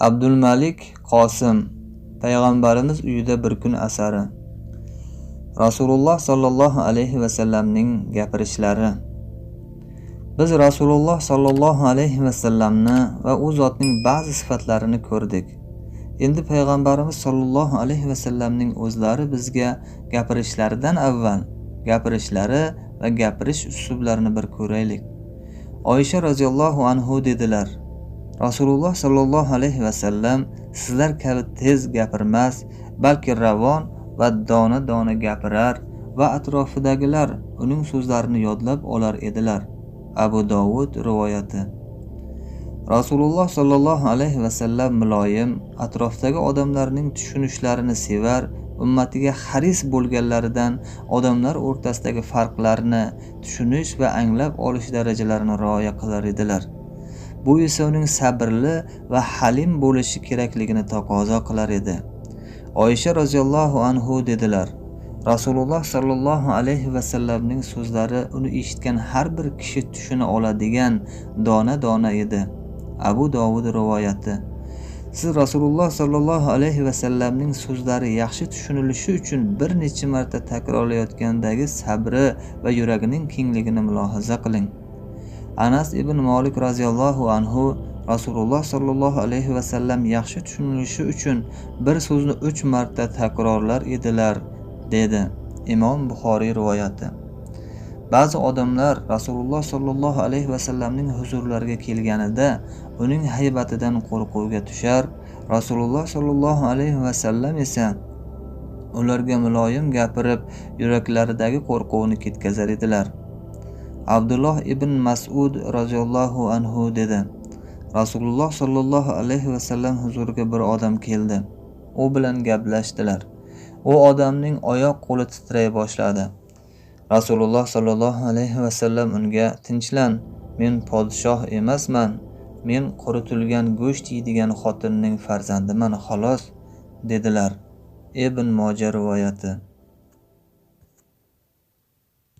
Abdulmalik Qosim Payg'ambarimiz uyida bir kun asari Rasululloh sollallohu alayhi vasallamning gapirishlari Biz Rasululloh sollallohu alayhi vasallamni va u zotning ba'zi sifatlarini ko'rdik. Endi payg'ambarimiz sollallohu alayhi vasallamning o'zlari bizga gapirishlaridan avval gapirishlari va gapirish uslublarini bir ko'raylik. Oysha roziyallohu anhu dedilar: Rasululloh sollallohu alayhi vasallam sizlar kabi tez gapirmas, balki ravon va dona-dona gapirar va atrofidagilar uning so'zlarini yodlab olar edilar. Abu Dovud rivoyati. Rasululloh sollallohu alayhi vasallam muloyim, atrofdagi odamlarning tushunishlarini sevar, ummatiga haris bo'lganlaridan odamlar o'rtasidagi farqlarni tushunish va anglab olish darajalarini rioya qilar edilar. Bu esa uning sabrli va halim bo'lishi kerakligini taqozo qilar edi. Oysha roziyallohu anhu dedilar: Rasululloh sollallohu alayhi vasallamning so'zlari uni eshitgan har bir kishi tushuna oladigan dona-dona edi. Abu Dovud rivoyati. Siz Rasululloh sollallohu alayhi vasallamning so'zlari yaxshi tushunilishi uchun bir necha marta takrorlayotgandagi sabri va yuragining kengligini mulohaza qiling. Anas ibn Malik roziyallohu anhu Rasululloh sollallohu alayhi vasallam yaxshi tushunilishi uchun bir so'zni 3 marta takrorlar edilar, dedi. Imom Buxoriy rivoyati. Ba'zi odamlar Rasululloh sollallohu alayhi vasallamning huzurlariga kelganida uning haybatidan qo'rquvga tushar, Rasululloh sollallohu alayhi vasallam esa ularga muloyim gapirib, yuraklaridagi qo'rquvni ketkazar edilar. Abdulloh ibn Mas'ud roziyallohu anhu dedi: Rasululloh sollallohu alayhi vasallam huzuriga bir odam keldi. U bilan gaplashdilar. U odamning oyoq qo'li titray boshladi. Rasululloh sollallohu alayhi vasallam unga: "Tinchlan, men podshoh emasman. Men quritilgan go'sht yeydigan xotinning farzandiman xolos", dedilar. Ibn Moja rivoyati.